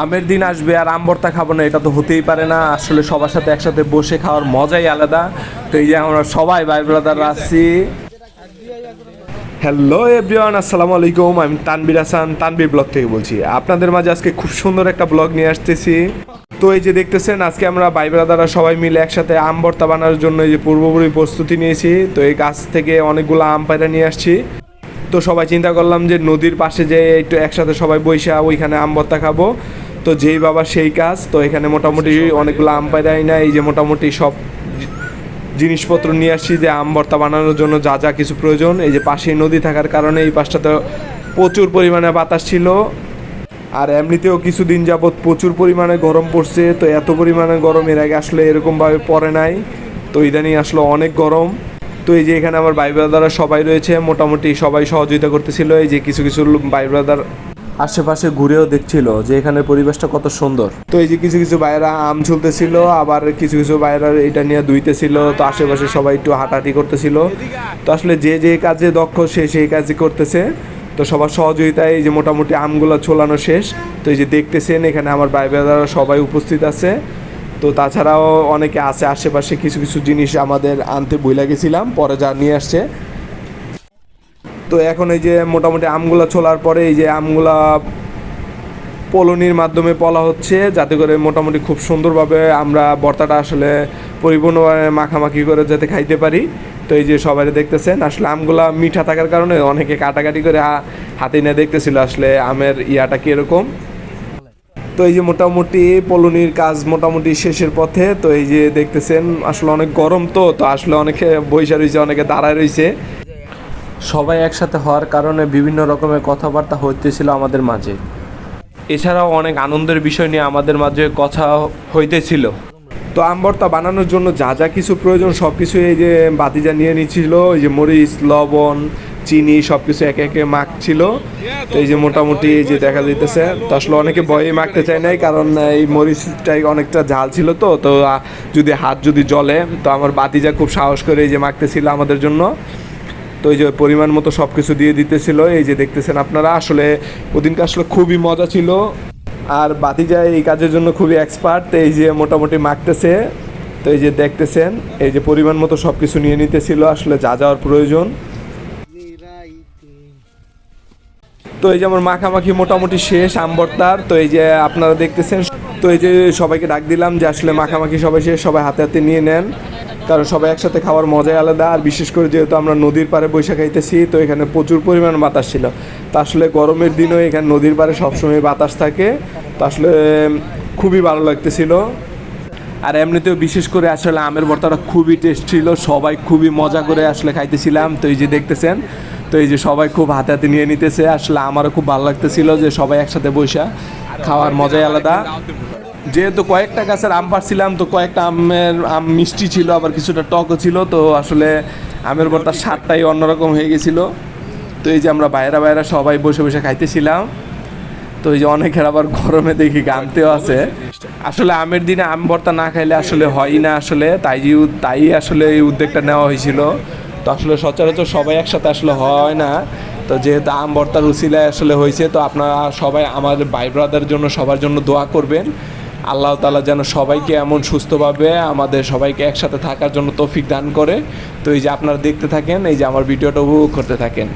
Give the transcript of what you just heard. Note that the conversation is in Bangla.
আমের দিন আসবে আর আম ভর্তা খাব না এটা তো হতেই পারে না। আসলে সবার সাথে একসাথে বসে খাওয়ার মজাই আলাদা। তো এই যে আমরা সবাই ভাই ব্রাদার আছি। হ্যালো এভরিওয়ান আসসালামু আলাইকুম আমি তানবির হাসান তানবির ব্লগ থেকে বলছি। আপনাদের মাঝে আজকে খুব সুন্দর একটা ব্লগ নিয়ে আসতেছি। তো এই যে দেখতেছেন আজকে আমরা ভাই ব্রাদাররা সবাই মিলে একসাথে আম ভর্তা বানানোর জন্য এই যে পূর্বপুরি প্রস্তুতি নিয়েছি। তো এই গাছ থেকে অনেকগুলো আম পায়রা নিয়ে আসছি। তো সবাই চিন্তা করলাম যে নদীর পাশে যে একটু একসাথে সবাই বৈশা ওইখানে আম ভর্তা খাব। তো যেই বাবা সেই কাজ, তো এখানে মোটামুটি অনেকগুলো আম পায়রাই না এই যে মোটামুটি সব জিনিসপত্র নিয়ে আসছি যে আম ভর্তা বানানোর জন্য যা যা কিছু প্রয়োজন। এই যে পাশেই নদী থাকার কারণে এই পাশটাতে প্রচুর পরিমাণে বাতাস ছিল। আর এমনিতেও কিছুদিন যাবৎ প্রচুর পরিমাণে গরম পড়ছে, তো এত পরিমাণে গরম এর আগে আসলে এরকমভাবে পড়ে নাই। তো ইদানিং আসলে অনেক গরম। তো এই যে এখানে আমার ভাই সবাই রয়েছে, মোটামুটি সবাই সহযোগিতা করতেছিল। এই যে কিছু কিছু ভাই ব্রাদার আশেপাশে ঘুরেও দেখছিল যে এখানে পরিবেশটা কত সুন্দর। তো এই যে কিছু কিছু বাইরা আম ঝুলতেছিল, আবার কিছু কিছু বাইরা এটা নিয়ে ধুইতেছিল, তো আশেপাশে সবাই একটু হাঁটাহাঁটি করতেছিল। তো আসলে যে যে কাজে দক্ষ, সে সেই কাজই করতেছে। তো সবার সহযোগিতায় এই যে মোটামুটি আমগুলো ছোলানো শেষ। তো এই যে দেখতেছেন, এখানে আমার ভাই ব্রাদাররা সবাই উপস্থিত আছে। তো তাছাড়াও অনেকে আছে আশেপাশে, কিছু কিছু জিনিস আমাদের আনতে বইলা গেছিলাম, পরে যা নিয়ে আসছে। তো এখন এই যে মোটামুটি আমগুলা ছোলার পরে এই যে আমগুলা পলনির মাধ্যমে পলা হচ্ছে, যাতে করে মোটামুটি খুব সুন্দরভাবে আমরা বর্তাটা আসলে পরিপূর্ণভাবে মাখামাখি করে যাতে খাইতে পারি। তো এই যে সবাই দেখতেছেন, আসলে আমগুলা মিঠা থাকার কারণে অনেকে কাটাকাটি করে হাতে নিয়ে দেখতেছিল আসলে আমের ইয়াটা কীরকম। তো এই যে মোটামুটি পলনির কাজ মোটামুটি শেষের পথে, তো এই যে দেখতেছেন আসলে অনেক গরম তো তো আসলে অনেকে বৈশা রয়েছে, অনেকে দাঁড়ায় রয়েছে। সবাই একসাথে হওয়ার কারণে বিভিন্ন রকমের কথাবার্তা হইতেছিল আমাদের মাঝে। এছাড়াও অনেক আনন্দের বিষয় নিয়ে আমাদের মাঝে কথা হইতেছিল। তো আমবর্তা বানানোর জন্য যা যা কিছু প্রয়োজন সব কিছু এই যে বাতিজা নিয়ে নিচ্ছিল, এই যে মরিচ, লবণ, চিনি সব কিছু একে একে মাখছিল। তো এই যে মোটামুটি এই যে দেখা যাইতেছে, তো আসলে অনেকে ভয়ে মাখতে চায় নাই, কারণ এই মরিচটাই অনেকটা ঝাল ছিল তো তো যদি হাত যদি জ্বলে, তো আমার বাতিজা খুব সাহস করে এই যে মাখতেছিল আমাদের জন্য। তো এই যে পরিমাণ মতো সব কিছু দিয়ে দিতেছিল, এই যে দেখতেছেন আপনারা, আসলে ওদিনকে আসলে খুবই মজা ছিল। আর বাতিজা এই কাজের জন্য খুবই এক্সপার্ট এই যে মোটামুটি মাখতেছে। তো এই যে দেখতেছেন, এই যে পরিমাণ মতো সব কিছু নিয়ে নিতেছিল, আসলে যা যাওয়ার প্রয়োজন। তো এই যে আমার মাখামাখি মোটামুটি শেষ আম্বরতার তো এই যে আপনারা দেখতেছেন, তো এই যে সবাইকে ডাক দিলাম যে আসলে মাখামাখি সবাই শেষ, সবাই হাতে হাতে নিয়ে নেন। কারণ সবাই একসাথে খাওয়ার মজাই আলাদা, আর বিশেষ করে যেহেতু আমরা নদীর পাড়ে বৈশাখ খাইতেছি তো এখানে প্রচুর পরিমাণ বাতাস ছিল। তা আসলে গরমের দিনও এখানে নদীর পাড়ে সবসময় বাতাস থাকে। তো আসলে, খুবই ভালো লাগতেছিল। আর এমনিতেও বিশেষ করে আসলে আমের ভর্তাটা খুবই টেস্ট ছিল, সবাই খুবই মজা করে আসলে খাইতেছিলাম। তো এই যে দেখতেছেন, তো এই যে সবাই খুব হাতে হাতে নিয়ে নিতেছে। আসলে আমারও খুব ভালো লাগতেছিল যে সবাই একসাথে বসে খাওয়ার মজাই আলাদা। যেহেতু কয়েকটা গাছের আম পারছিলাম তো কয়েকটা আমের, আম মিষ্টি ছিল, আবার কিছুটা টকও ছিল, তো আসলে আমের ভর্তার স্বাদটাই অন্যরকম হয়ে গেছিল। তো এই যে আমরা বাইরা বাইরা সবাই বসে বসে খাইতেছিলাম। তো এই যে অনেকের আবার গরমে দেখি গামতেও আছে। আসলে আমের দিনে আম ভর্তা না খাইলে আসলে হয়ই না আসলে, তাই তাই আসলে এই উদ্যোগটা নেওয়া হয়েছিল। তো আসলে সচরাচর সবাই একসাথে আসলে হয় না। তো যেহেতু আম ভর্তার উচিলায় আসলে হয়েছে, তো আপনারা সবাই আমাদের ভাই ব্রাদার জন্য সবার জন্য দোয়া করবেন। আল্লাহ তালা যেন সবাইকে এমন সুস্থভাবে আমাদের সবাইকে একসাথে থাকার জন্য তৌফিক দান করে। তো এই যে আপনারা দেখতে থাকেন, এই যে আমার ভিডিওটা উপভোগ করতে থাকেন।